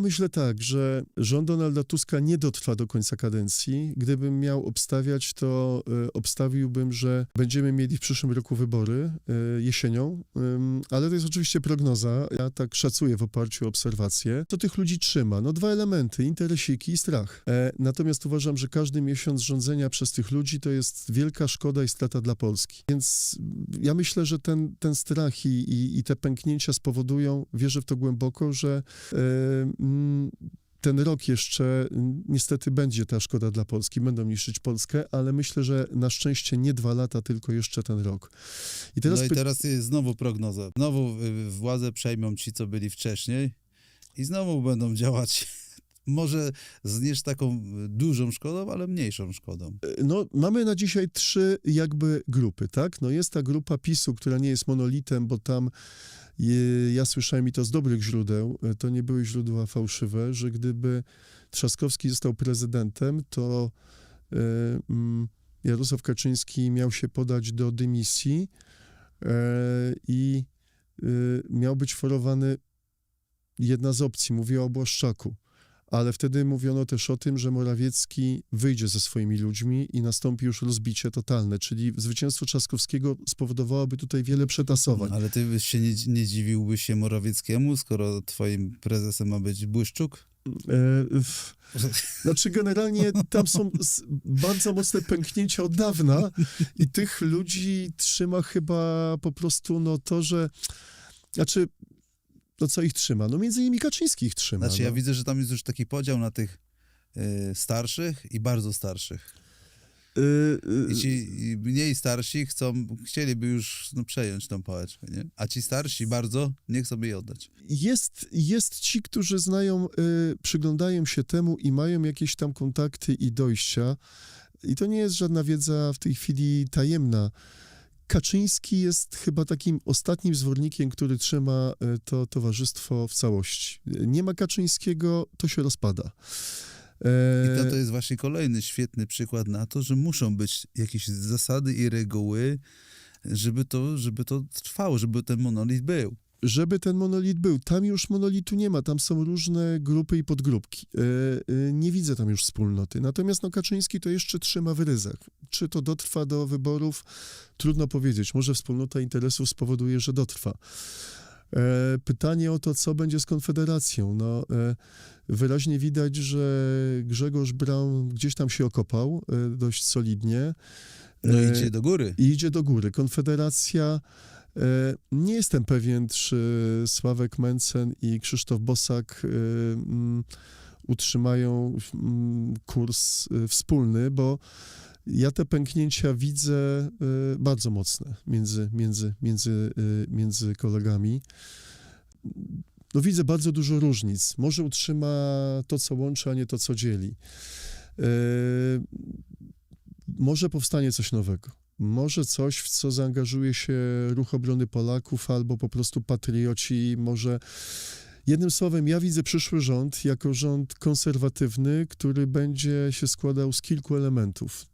Ja myślę tak, że rząd Donalda Tuska nie dotrwa do końca kadencji. Gdybym miał obstawiać, to e, obstawiłbym, że będziemy mieli w przyszłym roku wybory e, jesienią, ale to jest oczywiście prognoza. Ja tak szacuję w oparciu o obserwacje. Co tych ludzi trzyma? No dwa elementy, interesiki i strach. E, Natomiast uważam, że każdy miesiąc rządzenia przez tych ludzi to jest wielka szkoda i strata dla Polski. Więc ja myślę, że ten, ten strach i, i, i te pęknięcia spowodują, wierzę w to głęboko, że ten rok jeszcze mm, niestety będzie ta szkoda dla Polski, będą niszczyć Polskę, ale myślę, że na szczęście nie dwa lata, tylko jeszcze ten rok. I teraz no i teraz jest znowu prognoza. Znowu y, władzę przejmą ci, co byli wcześniej i znowu będą działać może z taką y, dużą szkodą, ale mniejszą szkodą. No, mamy na dzisiaj trzy jakby grupy, tak? No jest ta grupa PiSu, która nie jest monolitem, bo tam je, ja słyszałem i to z dobrych źródeł, e, to nie były źródła fałszywe, że gdyby Trzaskowski został prezydentem, to e, mm, Jarosław Kaczyński miał się podać do dymisji e, i e, miał być forowany jedna z opcji, mówiła o Błaszczaku. Ale wtedy mówiono też o tym, że Morawiecki wyjdzie ze swoimi ludźmi i nastąpi już rozbicie totalne, czyli zwycięstwo Trzaskowskiego spowodowałoby tutaj wiele przetasowań. Ale ty byś się nie, nie dziwiłbyś się Morawieckiemu, skoro twoim prezesem ma być Błyszczuk? E, Znaczy, generalnie tam są bardzo mocne pęknięcia od dawna i tych ludzi trzyma chyba po prostu no to, że. Znaczy, no co ich trzyma? No między innymi Kaczyński ich trzyma. Znaczy no. ja widzę, że tam jest już taki podział na tych y, starszych i bardzo starszych. Y, y, I ci mniej starsi chcą, chcieliby już no, przejąć tą pałeczkę, nie? A ci starsi bardzo nie chcą jej oddać. Jest, jest ci, którzy znają, y, przyglądają się temu i mają jakieś tam kontakty i dojścia. I to nie jest żadna wiedza w tej chwili tajemna. Kaczyński jest chyba takim ostatnim zwornikiem, który trzyma y, to towarzystwo w całości. Nie ma Kaczyńskiego, to się rozpada. E, I to, to jest właśnie kolejny świetny przykład na to, że muszą być jakieś zasady i reguły, żeby to, żeby to trwało, żeby ten monolit był. Żeby ten monolit był. Tam już monolitu nie ma, tam są różne grupy i podgrupki. E, e, nie widzę tam już wspólnoty. Natomiast no, Kaczyński to jeszcze trzyma w ryzach. Czy to dotrwa do wyborów? Trudno powiedzieć. Może wspólnota interesów spowoduje, że dotrwa. E, pytanie o to, co będzie z Konfederacją. No, wyraźnie widać, że Grzegorz Braun gdzieś tam się okopał dość solidnie. No idzie do góry. i idzie do góry. Konfederacja, nie jestem pewien, czy Sławek Mencen i Krzysztof Bosak e, mm, utrzymają mm, kurs e, wspólny, bo ja te pęknięcia widzę e, bardzo mocne między, między, między, e, między kolegami. No widzę bardzo dużo różnic. Może utrzyma to, co łączy, a nie to, co dzieli. E, może powstanie coś nowego. Może coś, w co zaangażuje się Ruch Obrony Polaków albo po prostu patrioci, może... Jednym słowem, ja widzę przyszły rząd jako rząd konserwatywny, który będzie się składał z kilku elementów.